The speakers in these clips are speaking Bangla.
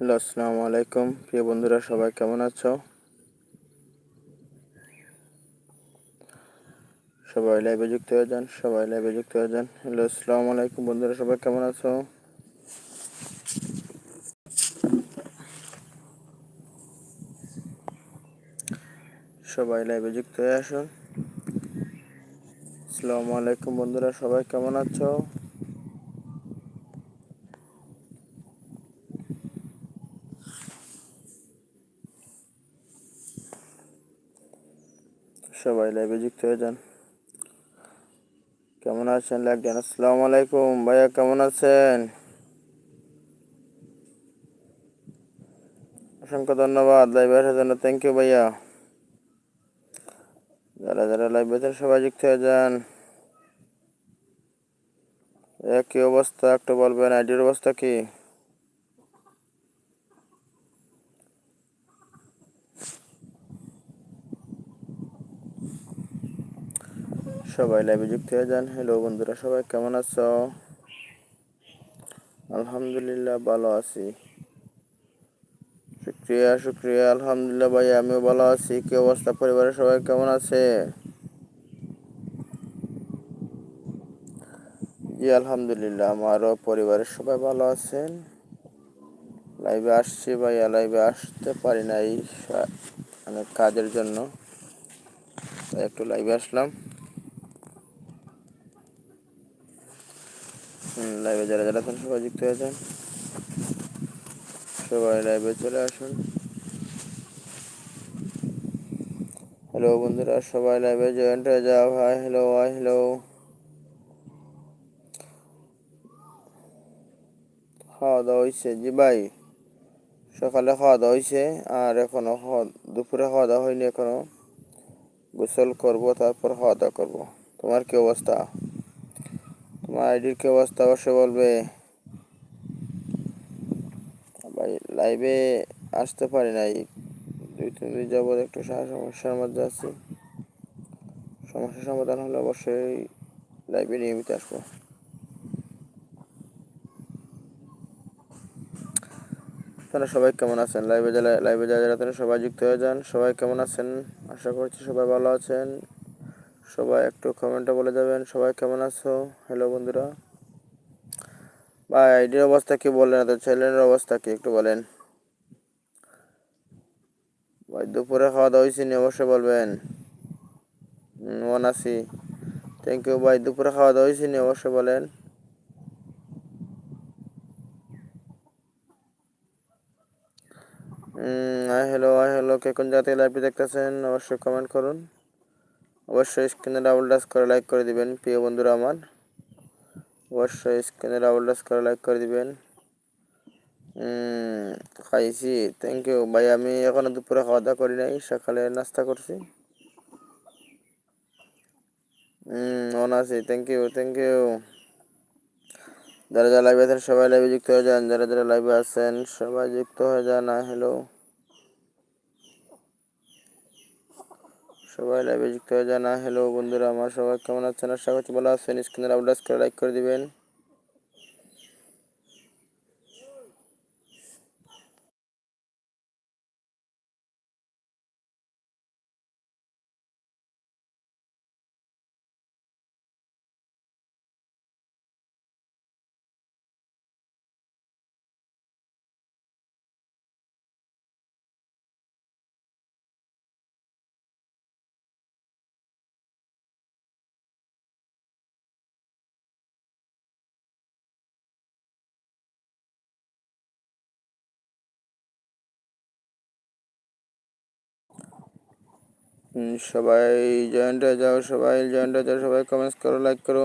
হ্যালো, আসসালামু আলাইকুম। প্রিয় বন্ধুরা, সবাই কেমন আছো? সবাই লাইভে যুক্ত হয়ে যান, সবাই লাইভে যুক্ত হয়ে যান। হ্যালো, আসসালামু আলাইকুম বন্ধুরা, সবাই কেমন আছো? সবাই লাইভে যুক্ত হয়ে আসুন। আসসালামু আলাইকুম বন্ধুরা, সবাই কেমন আছো? সবাই লাইভে যুক্ত হয়ে যান। কেমন আছেন লাগছেন আসসালামু আলাইকুম। ভাইয়া, কেমন আছেন? অসংখ্য ধন্যবাদ লাইভে আসার জন্য। থ্যাংক ইউ ভাইয়া। যারা যারা লাইভে আছেন, সবাই যুক্ত হয়ে যান। কি অবস্থা? একটু বলবেন, আইডির অবস্থা কি? সবাই লাইভে যুক্ত হয়ে যান। হ্যালো বন্ধুরা, সবাই কেমন আছো? আলহামদুলিল্লাহ ভালো আছি। শুক্রিয়া শুক্রিয়া। আলহামদুলিল্লাহ ভাই, আমিও ভালো আছি। কি অবস্থা? পরিবারের সবাই কেমন আছে? জি, আলহামদুলিল্লাহ, আমারও পরিবারের সবাই ভালো আছেন। লাইভে আসছি ভাইয়া লাইভে আসতে পারি না এই অনেক কাজের জন্য। একটু লাইভে আসলাম। লাইভে যারা যারা আছেন, সবাই যুক্ত হয়েছেন সবাই লাইভে চলে আসুন। হ্যালো বন্ধুরা, সবাই লাইভে জয়েন্ট হয়ে যাও। হাই হ্যালো হাই হ্যালো খাওয়া দাওয়া হয়েছে জি ভাই, সকালে খাওয়া দাওয়া হয়েছে আর এখনও দুপুরে খাওয়া দাওয়া হয়নি এখনও। গোসল করব, তারপর খাওয়া দাওয়া করব। তোমার কি অবস্থা? আইডির কি অবস্থা অবশ্যই বলবে। লাইভে আসতে পারি নাই। দুই তিন দিন যাবৎ একটু সমস্যার মধ্যে আছি। সমস্যার সমাধান হলে অবশ্যই লাইভে নিয়মিত আসব। তারা সবাই কেমন আছেন? লাইভে যারা লাইভে যারা যারা সবাই যুক্ত হয়ে যান। সবাই কেমন আছেন? আশা করছি সবাই ভালো আছেন। সবাই একটু কমেন্টে বলে যাবেন, সবাই কেমন আছো? হ্যালো বন্ধুরা। ভাই, আইডির অবস্থা কি বললেন তো চ্যানেলের অবস্থা কি একটু বলেন। ভাই, দুপুরে খাওয়া দাওয়া হয়েছে অবশ্যই বলবেন। মন থ্যাংক ইউ ভাই। দুপুরে খাওয়া দাওয়া হয়েছে অবশ্যই বলেন। হ্যালো হ্যালো, কে কোন জায়গা থেকে দেখতেছেন? অবশ্যই কমেন্ট করুন। অবশ্যই স্ক্রিনে ডাবল টাচ করে লাইক করে দিবেন, প্রিয় বন্ধুরা আমার। অবশ্যই স্ক্রিনে ডাবল টাচ করে লাইক করে দিবেন। খাইছি থ্যাংক ইউ ভাই, আমি এখনও দুপুরে খাওয়া দাওয়া করি নাই, সকালে নাস্তা করছি। অন আছি থ্যাংক ইউ থ্যাংক ইউ যারা যারা লাইভে আছেন, সবাই লাইভে যুক্ত হয়ে যান। যারা যারা লাইভে আছেন, সবাই যুক্ত হয়ে যান হ্যালো সবাই লাইভে যুক্ত হয়ে যান। হ্যালো বন্ধুরা, আমার সবাই কেমন আছেন? আশা করছি ভালো আছেন। স্ক্রিনের আপডেট করে লাইক করে দিবেন। সবাই জয়েন্ট হয়ে যাও সবাই জয়েন্ট হয়ে যাও সবাই কমেন্টস করো লাইক করো।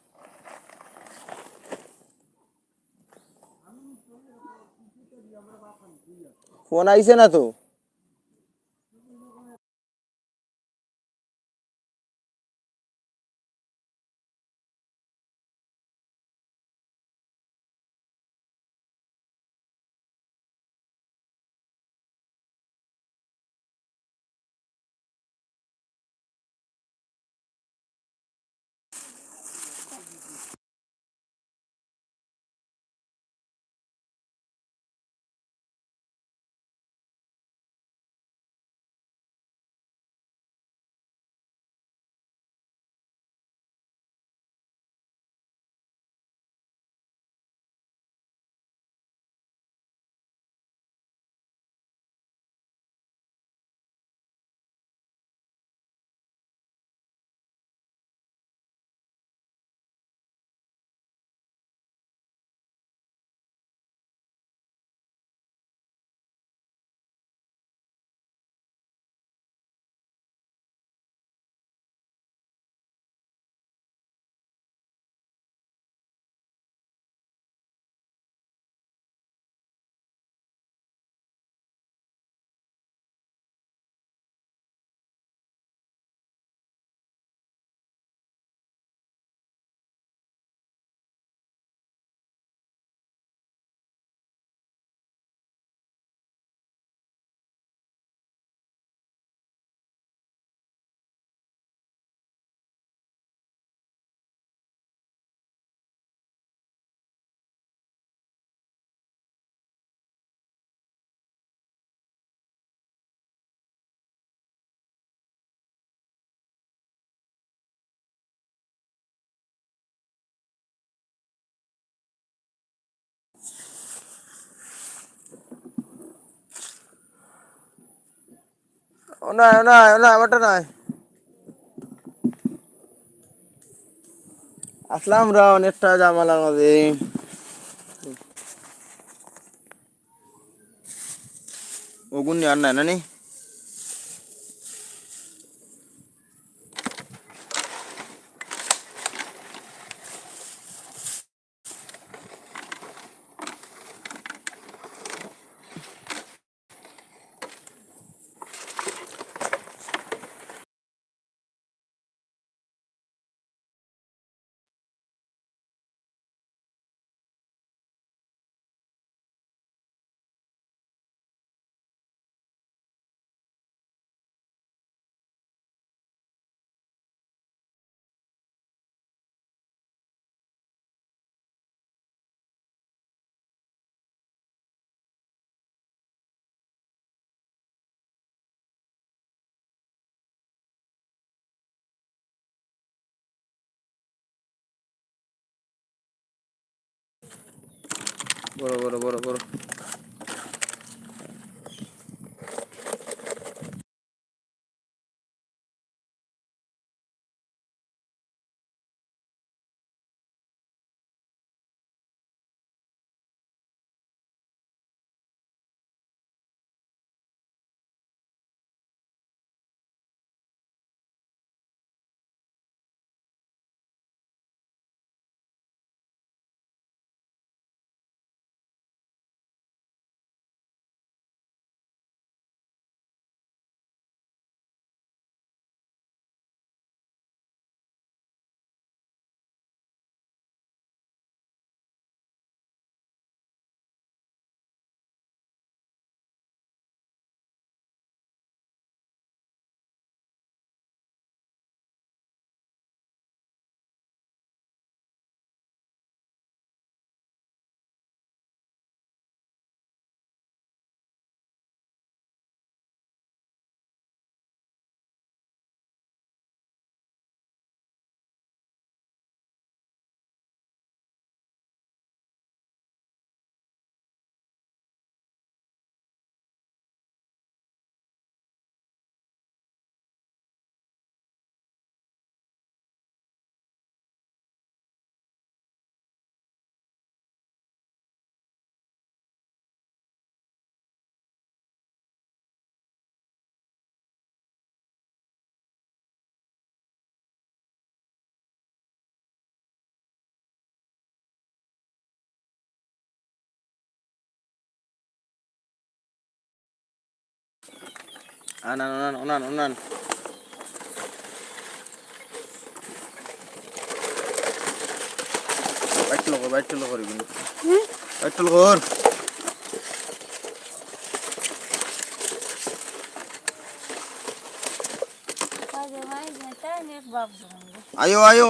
ফোন আইছে না তো? নাই ও নাই ও নাই আমারটা নাই আসলাম রা, অনেকটা জামালার মাঝে ওগুন আর নাই না নি बरं बरं बरं बरं বড় বড় আনান আনান ওনান ওনান বাইট লগর বাইট লগর কিন্তু হুম বাইট লগর কাজে ভাই যেটা নেট বাপ জমবে আয়ো আয়ো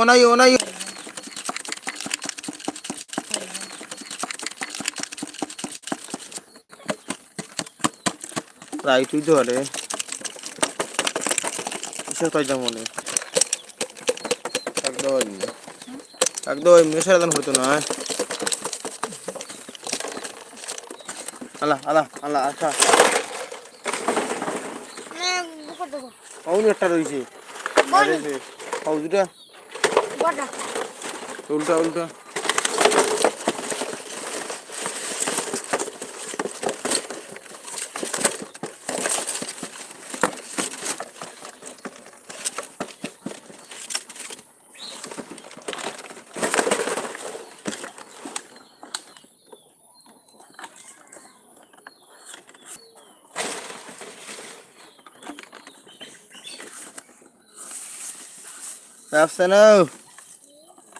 ওনাই ওনাই রাই তুই তো আরে কিসের কাজটা মনে। একদম। একদম এমনি সারাদিন হতো না হ্যাঁ? আল্লাহ আল্লাহ আল্লাহ আচ্ছা। একটা রয়েছে। বল। উল্টা উল্টা।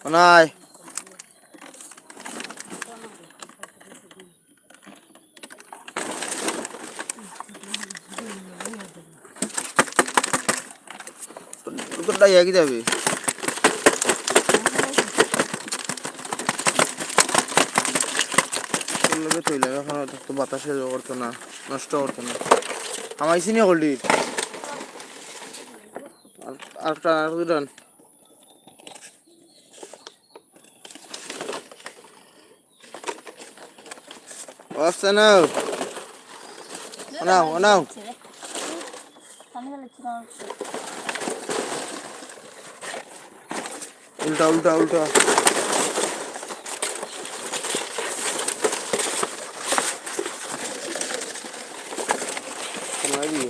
Onay. তোরটা একই যাবে এখন বাতাসে করতো না, নষ্ট করতো না। আমাইছি নি হলডি আর আর আমি গেলে কি উল্টা উল্টা উল্টা লাগি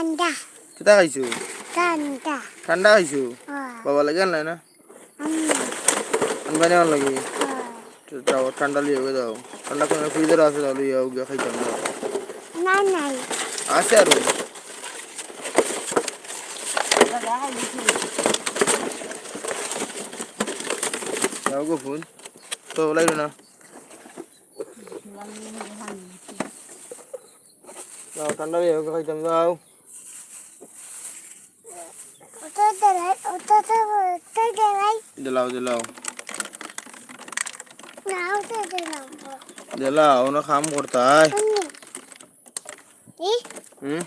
ঠান্ডা। কিতা খাইছো? ঠান্ডা। ঠান্ডা খাইছো? বাবা লাগে আনলাই না? আমি আনবাই নেওয়ার লাগে। যাও ঠান্ডা লিয়ে গিয়ে দাও ঠান্ডা কোনো ফ্রিজের আছে তাহলে ইয়া গিয়ে খাইতাম না নাই আছে আর যাও গো ফোন তো লাগল না? যাও ঠান্ডা লিয়ে খাইতাম যাও ওটা দেলাই ওটা তো ওটা দেলাই দিলাও দিলাও। না ওটা দেলাম। দিলাও না কাম করতাই হুম?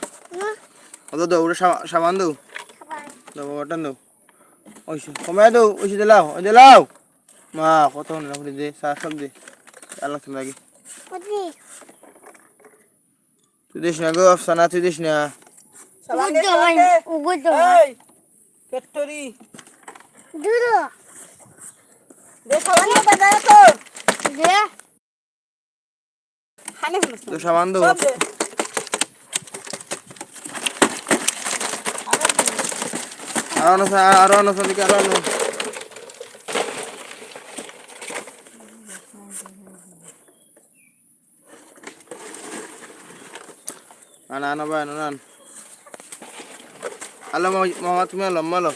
অত দাও ওটা সাবান দাও দাও বাবাটান দাও ওইসে কমাই দাও ওইসে ওই দিলাও। মা কত না দে চা সব দে। আল্লাহ তুমি আগে। তুই দিস না গো আফসানা তুই দিস না। সাবান বাজায় তো। সাবান দেবো। আরও আরও আনো সদিকে আরও আনো। আনা আনো ভাই আনো আন আলো মামা তুমি আলো মালো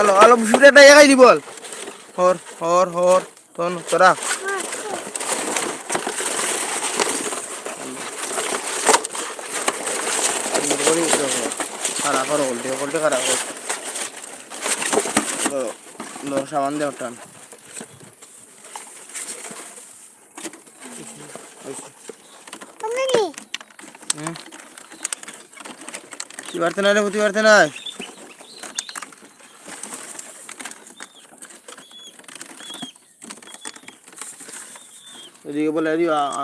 আলো। আলো ফুটে একটা একাই দি বল। হর হর হর তন তোরা। খারাপ করো উল্টে উল্টে খারাপ লো সাবান দে ওটান তুমি হুম? তুই পারতে না রে পারতে নাই? এদিকে বলে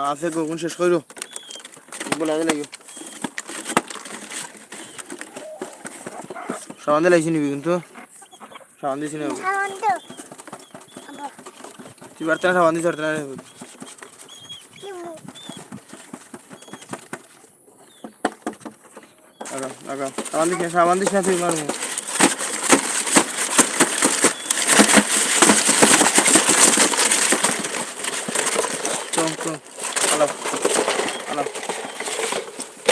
আছে কোন শেষ করো বলে আগে লাগিও সাবান দিয়ে লাগছি নিবি কিন্তু। সাবান দিছি না তুই পারতে না সাবান পারতে না আগাম সাবান দিস না সাবান দিস না তুই মারবো চল চল আলো আলো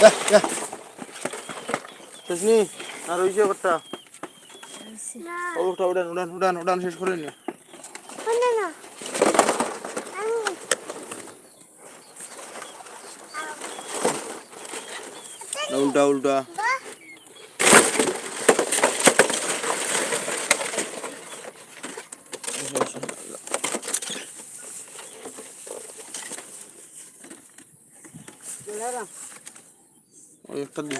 Yeah, yeah. শেষ নি আর ওই যে করতা না। ও উঠা উড়ান উড়ান উড়ান উড়ান শেষ করে নি। না না। আমি উল্টা উল্টা। বা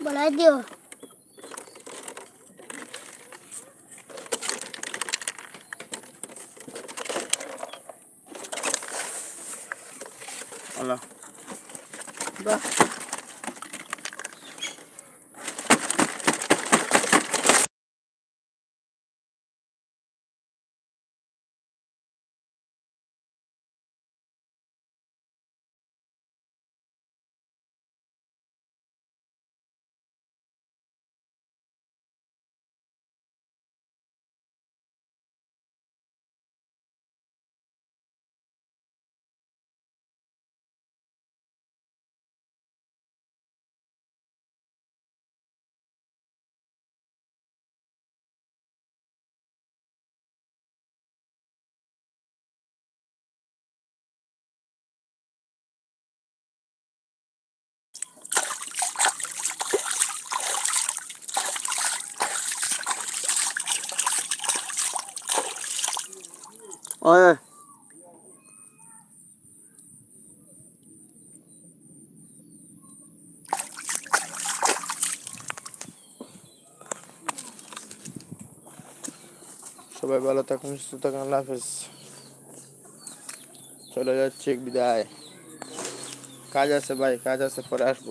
ওই একটা দিছি ওই সবাই ভালো থাকুন সুস্থ থাকুন আল্লাহ হাফেজ চলে যাচ্ছে বিদায় কাজ আছে ভাই কাজ আছে পরে আসব